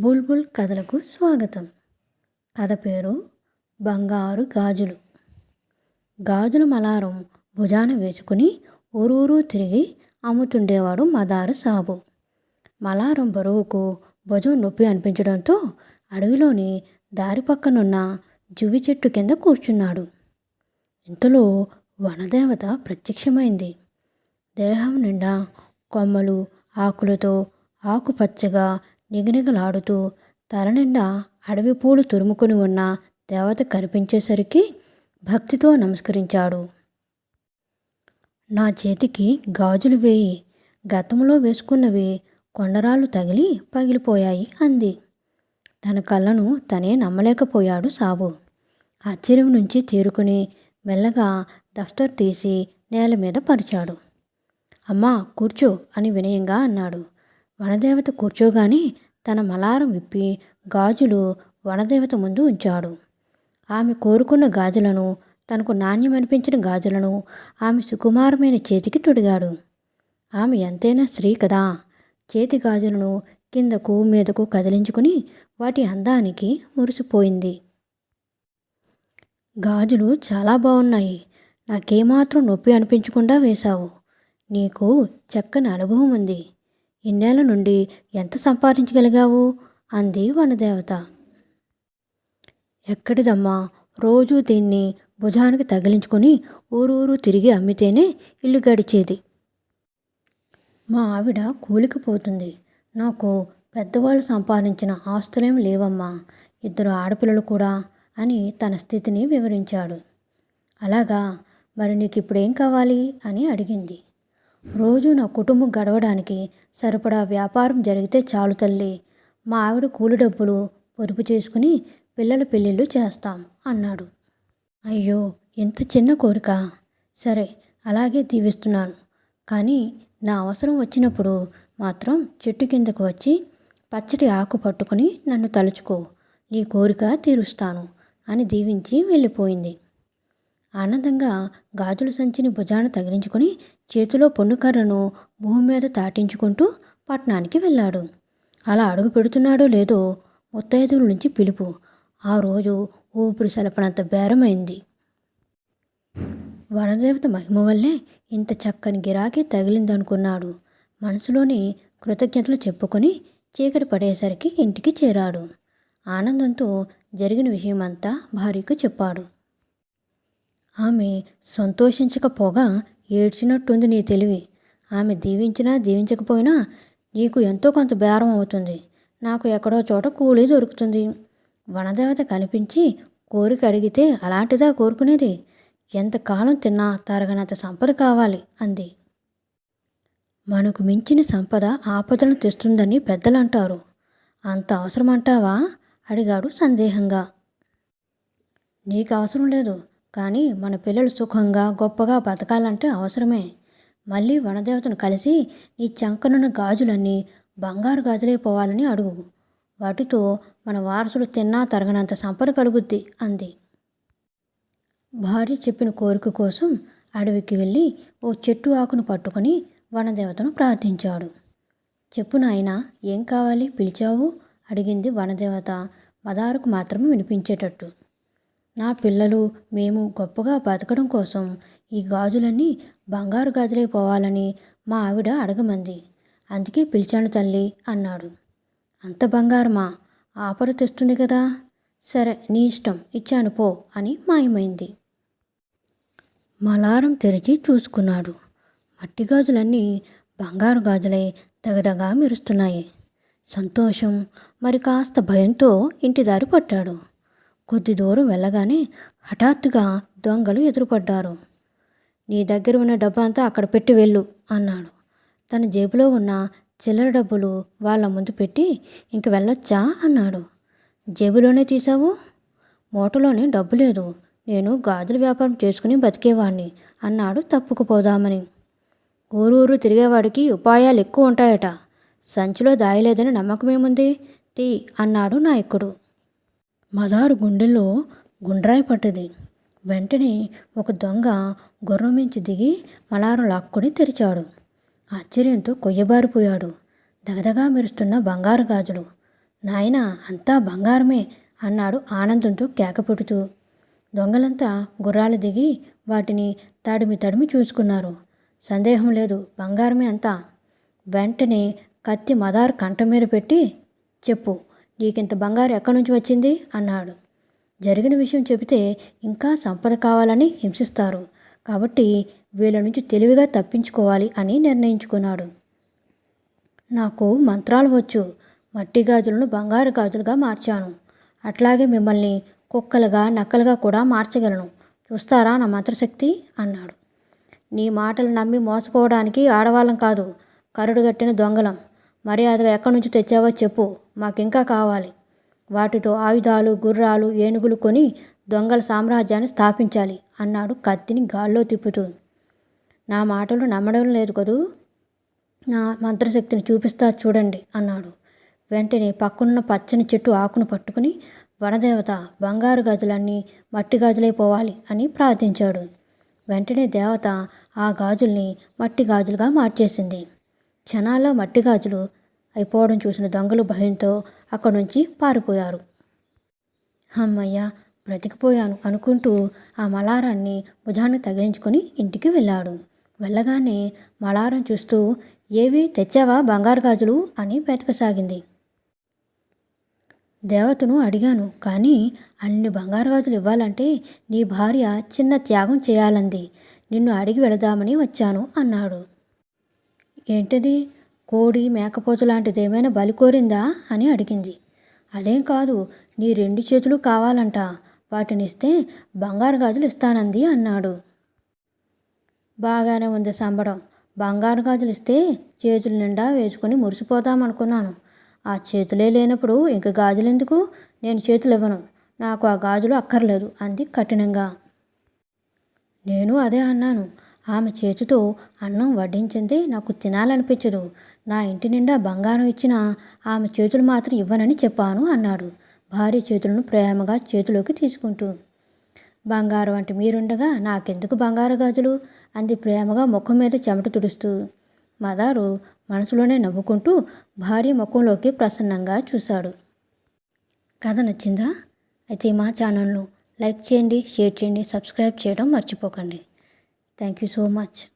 బుల్బుల్ కథలకు స్వాగతం. కథ పేరు బంగారు గాజులు. గాజుల మలారం భుజాన వేసుకుని ఊరూరు తిరిగి అమ్ముతుండేవాడు మదారు సాబు. మలారం బరువుకు భుజం నొప్పి అనిపించడంతో అడవిలోని దారి పక్కనున్న జువి చెట్టు కింద కూర్చున్నాడు. ఇంతలో వనదేవత ప్రత్యక్షమైంది. దేహం నిండా కొమ్మలు ఆకులతో ఆకుపచ్చగా నిగనిగలాడుతూ తలనిండా అడవి పూలు తురుముకుని ఉన్న దేవత కనిపించేసరికి భక్తితో నమస్కరించాడు. నా చేతికి గాజులు వేయి గతంలో వేసుకున్నవి కొండరాళ్ళు తగిలి పగిలిపోయాయి అంది. తన కళ్ళను తనే నమ్మలేకపోయాడు సాబు. ఆశ్చర్యం నుంచి తేరుకుని మెల్లగా దఫ్తర్ తీసి నేల మీద పరిచాడు. అమ్మా కూర్చో అని వినయంగా అన్నాడు. వనదేవత కూర్చోగానే తన మలారం విప్పి గాజులు వనదేవత ముందు ఉంచాడు. ఆమె కోరుకున్న గాజులను తనకు నాణ్యమనిపించిన గాజులను ఆమె సుకుమారమైన చేతికి తొడిగాడు. ఆమె ఎంతైనా స్త్రీ కదా. చేతి గాజులను కిందకు మీదకు కదిలించుకుని వాటి అందానికి మురిసిపోయింది. గాజులు చాలా బాగున్నాయి నాకేమాత్రం నొప్పి అనిపించకుండా వేశావు. నీకు చక్కని అనుభవం ఉంది. ఇన్నేళ్ళ నుండి ఎంత సంపాదించగలిగావు? అంది వనదేవత. ఎక్కడిదమ్మా? రోజూ దీన్ని భుజానికి తగిలించుకొని ఊరూరు తిరిగి అమ్మితేనే ఇల్లు గడిచేది. మా ఆవిడ కూలికి పోతుంది. నాకు పెద్దవాళ్ళు సంపాదించిన ఆస్తులేం లేవమ్మా. ఇద్దరు ఆడపిల్లలు కూడా అని తన స్థితిని వివరించాడు. అలాగా మరి నీకు ఇప్పుడేం కావాలి? అని అడిగింది. రోజు నా కుటుంబం గడవడానికి సరిపడా వ్యాపారం జరిగితే చాలు తల్లి. మా ఆవిడ కూలి డబ్బులు పొదుపు చేసుకుని పిల్లల పెళ్ళిళ్ళు చేస్తాం అన్నాడు. అయ్యో ఎంత చిన్న కోరిక. సరే అలాగే దీవిస్తున్నాను. కానీ నా అవసరం వచ్చినప్పుడు మాత్రం చెట్టు కిందకు వచ్చి పచ్చడి ఆకు పట్టుకుని నన్ను తలుచుకో నీ కోరిక తీరుస్తాను అని దీవించి వెళ్ళిపోయింది. ఆనందంగా గాజుల సంచిని భుజాన తగిలించుకొని చేతిలో పొన్నుకర్రను భూమి మీద తాటించుకుంటూ పట్టణానికి వెళ్ళాడు. అలా అడుగు పెడుతున్నాడో లేదో ముత్తైదువుల నుంచి పిలుపు. ఆ రోజు ఊపిరి సలపనంత బేరమైంది. వనదేవత మహిమ వల్లే ఇంత చక్కని గిరాకీ తగిలిందనుకున్నాడు. మనసులోని కృతజ్ఞతలు చెప్పుకొని చీకటి పడేసరికి ఇంటికి చేరాడు. ఆనందంతో జరిగిన విషయమంతా భార్యకు చెప్పాడు. ఆమె సంతోషించకపోగా ఏడ్చినట్టుంది నీ తెలివి. ఆమె దీవించినా దీవించకపోయినా నీకు ఎంతో కొంత బేరం అవుతుంది. నాకు ఎక్కడో చోట కూలీ దొరుకుతుంది. వనదేవత కనిపించి కోరిక అడిగితే అలాంటిదా కోరుకునేది? ఎంతకాలం తిన్నా తరగనంత సంపద కావాలి అంది. మనకు మించిన సంపద ఆపదలను తెస్తుందని పెద్దలు అంటారు అంత అవసరమంటావా? అడిగాడు సందేహంగా. నీకు అవసరం లేదు. కానీ మన పిల్లలు సుఖంగా గొప్పగా బతకాలంటే అవసరమే. మళ్ళీ వనదేవతను కలిసి నీ చంకనున్న గాజులన్నీ బంగారు గాజులైపోవాలని అడుగు. వాటితో మన వారసుడు తిన్నా తరగనంత సంపద కలుగుద్ది అంది. భార్య చెప్పిన కోరిక కోసం అడవికి వెళ్ళి ఓ చెట్టు ఆకును పట్టుకొని వనదేవతను ప్రార్థించాడు. చెప్పు నాయనా ఏం కావాలి? పిలిచావు? అడిగింది వనదేవత. మదారుకు మాత్రమే వినిపించేటట్టు. నా పిల్లలు మేము గొప్పగా బతకడం కోసం ఈ గాజులన్నీ బంగారు గాజులైపోవాలని మా ఆవిడ అడగమంది. అందుకే పిలిచాను తల్లి అన్నాడు. అంత బంగారమా? ఆపర తెస్తుంది కదా. సరే నీ ఇష్టం. ఇచ్చాను పో అని మాయమైంది. మలారం తెరిచి చూసుకున్నాడు. మట్టి గాజులన్నీ బంగారు గాజులై దగదగా మెరుస్తున్నాయి. సంతోషం మరి కాస్త భయంతో ఇంటి దారి పట్టాడు. కొద్ది దూరం వెళ్ళగానే హఠాత్తుగా దొంగలు ఎదురుపడ్డారు. నీ దగ్గర ఉన్న డబ్బు అంతా అక్కడ పెట్టి వెళ్ళు అన్నాడు. తన జేబులో ఉన్న చిల్లర డబ్బులు వాళ్ళ ముందు పెట్టి ఇంక వెళ్ళొచ్చా అన్నాడు. జేబులోనే తీసావు? మూటలోనే డబ్బు లేదు. నేను గాజుల వ్యాపారం చేసుకుని బతికేవాడిని అన్నాడు తప్పుకుపోదామని. ఊరూరు తిరిగేవాడికి ఉపాయాలు ఎక్కువ ఉంటాయట. సంచిలో దాయలేదని నమ్మకమేముంది? తీ అన్నాడు నాయకుడు. మదారు గుండెలో గుండ్రాయి పట్టది వెంటనే ఒక దొంగ గుర్రం మించి దిగి మలారం లాక్కుని తెరిచాడు. ఆశ్చర్యంతో కొయ్యబారిపోయాడు. దగదగా మెరుస్తున్న బంగారు గాజులు. నాయన అంతా బంగారమే అన్నాడు ఆనందంతో కేకపెడుతూ. దొంగలంతా గుర్రాలు దిగి వాటిని తడిమి తడిమి చూసుకున్నారు. సందేహం లేదు బంగారమే అంతా. వెంటనే కత్తి మదారు కంట మీద పెట్టి చెప్పు. నీకింత బంగారు ఎక్కడి నుంచి వచ్చింది? అన్నాడు. జరిగిన విషయం చెబితే ఇంకా సంపద కావాలని హింసిస్తారు. కాబట్టి వీళ్ళ నుంచి తెలివిగా తప్పించుకోవాలి అని నిర్ణయించుకున్నాడు. నాకు మంత్రాలు వచ్చు. మట్టి గాజులను బంగారు గాజులుగా మార్చాను. అట్లాగే మిమ్మల్ని కుక్కలుగా నక్కలుగా కూడా మార్చగలను. చూస్తారా నా మంత్రశక్తి? అన్నాడు. నీ మాటలు నమ్మి మోసపోవడానికి ఆడవాళ్ళం కాదు. కరుడుగట్టిన దొంగలం. మర్యాదగా ఎక్కడి నుంచి తెచ్చావో చెప్పు. మాకింకా కావాలి. వాటితో ఆయుధాలు గుర్రాలు ఏనుగులు కొని దొంగల సామ్రాజ్యాన్ని స్థాపించాలి అన్నాడు కత్తిని గాల్లో తిప్పుతూ. నా మాటలు నమ్మడం లేదు కదూ? నా మంత్రశక్తిని చూపిస్తా చూడండి అన్నాడు. వెంటనే పక్కనున్న పచ్చని చెట్టు ఆకును పట్టుకుని వనదేవత బంగారు గాజులన్నీ మట్టి గాజులైపోవాలి అని ప్రార్థించాడు. వెంటనే దేవత ఆ గాజుల్ని మట్టి గాజులుగా మార్చేసింది. క్షణాల్లో మట్టి గాజులు అయిపోవడం చూసిన దొంగలు భయంతో అక్కడి నుంచి పారిపోయారు. అమ్మయ్య బ్రతికిపోయాను అనుకుంటూ ఆ మలారాన్ని భుజాన్ని తగిలించుకొని ఇంటికి వెళ్ళాడు. వెళ్ళగానే మలారం చూస్తూ ఏవి తెచ్చావా బంగారు గాజులు? అని వెతకసాగింది దేవతను అడిగాను కానీ అన్ని బంగారు గాజులు ఇవ్వాలంటే నీ భార్య చిన్న త్యాగం చేయాలంది. నిన్ను అడిగి వెళదామని వచ్చాను అన్నాడు. ఏంటిది? కోడి మేకపోతు లాంటిది ఏమైనా బలి కోరిందా? అని అడిగింది. అదేం కాదు నీ రెండు చేతులు కావాలంట. వాటినిస్తే బంగారు గాజులు ఇస్తానంది అన్నాడు. బాగానే ఉంది సంబడం. బంగారు గాజులు ఇస్తే చేతుల నిండా వేసుకొని మురిసిపోతామనుకున్నాను. ఆ చేతులే లేనప్పుడు ఇంక గాజులు ఎందుకు నేను చేతులు ఇవ్వను నాకు ఆ గాజులు అక్కర్లేదు అంది కఠినంగా. నేను అదే అన్నాను. ఆమె చేతితో అన్నం వడ్డించింది నాకు తినాలనిపించదు. నా ఇంటి నిండా బంగారం ఇచ్చిన ఆమె చేతులు మాత్రం ఇవ్వనని చెప్పాను అన్నాడు భార్య చేతులను ప్రేమగా చేతిలోకి తీసుకుంటూ. బంగారం అంటే మీరుండగా నాకెందుకు బంగారు గాజులు? అంది ప్రేమగా ముఖం మీద చెమట తుడుస్తూ. మదారు మనసులోనే నవ్వుకుంటూ భార్య ముఖంలోకి ప్రసన్నంగా చూశాడు. కథ నచ్చిందా? అయితే మా ఛానల్ను లైక్ చేయండి షేర్ చేయండి సబ్స్క్రైబ్ చేయడం మర్చిపోకండి. Thank you so much.